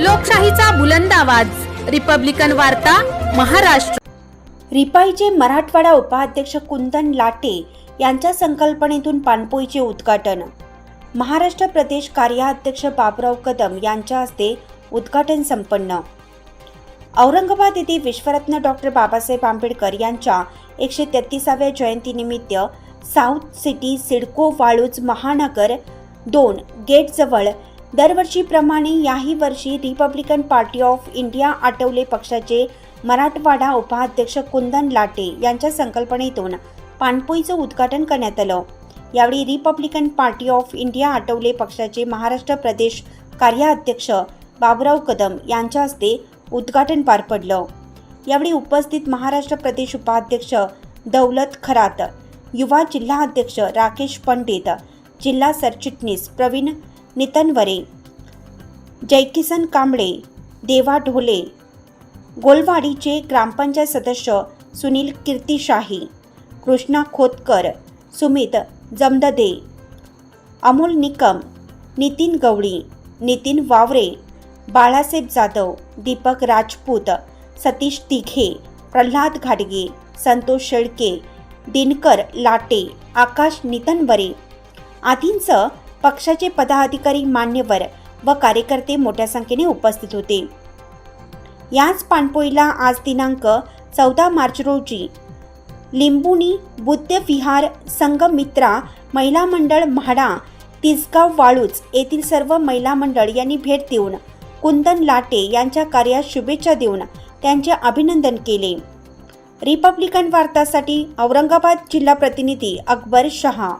लोकशाहीचा बुलंद आवाज. रिपब्लिकन वार्ता महाराष्ट्र. रिपाईचे मराठवाडा उपाध्यक्ष कुंदन लाटे यांच्या संकल्पनेतून पाणपोईचे उद्घाटन. महाराष्ट्र प्रदेश कार्याध्यक्ष बाबराव कदम यांच्या हस्ते उद्घाटन संपन्न. औरंगाबाद येथे विश्वरत्न डॉक्टर बाबासाहेब आंबेडकर यांच्या एकशे तेहतीसाव्या जयंतीनिमित्त साऊथ सिटी सिडको वाळूज महानगर दोन गेटजवळ दरवर्षीप्रमाणे याही वर्षी Republican Party of India Athawale पक्षाचे मराठवाडा उपाध्यक्ष कुंदन लाटे यांच्या संकल्पनेतून पाणपोईचं उद्घाटन करण्यात आलं. यावेळी Republican Party of India Athawale पक्षाचे महाराष्ट्र प्रदेश कार्याध्यक्ष बाबुराव कदम यांच्या हस्ते उद्घाटन पार पडलं. यावेळी उपस्थित महाराष्ट्र प्रदेश उपाध्यक्ष दौलत खरात युवा जिल्हा अध्यक्ष राकेश पंडित जिल्हा सरचिटणीस प्रवीण नितनवरे जयकिसन कांबळे देवा ढोले गोलवाडीचे ग्रामपंचायत सदस्य सुनील कीर्तिशाही कृष्णा खोतकर सुमित जमददे अमोल निकम नितीन गवळी नितीन वावरे बाळासाहेब जाधव दीपक राजपूत सतीश तिघे प्रल्हाद घाडगे संतोष शेळके दिनकर लाटे आकाश नितनवरे आदींचं पक्षाचे पदाधिकारी मान्यवर व कार्यकर्ते मोठ्या संख्येने उपस्थित होते. याच पाणपोईला आज दिनांक चौदा मार्च रोजी लिंबुनी बुद्ध विहार संघमित्रा महिला मंडळ म्हाडा तिसगाव वाळूच येथील सर्व महिला मंडळ यांनी भेट देऊन कुंदन लाटे यांच्या कार्यात शुभेच्छा देऊन त्यांचे अभिनंदन केले. रिपब्लिकन वार्तासाठी औरंगाबाद जिल्हा प्रतिनिधी अकबर शहा.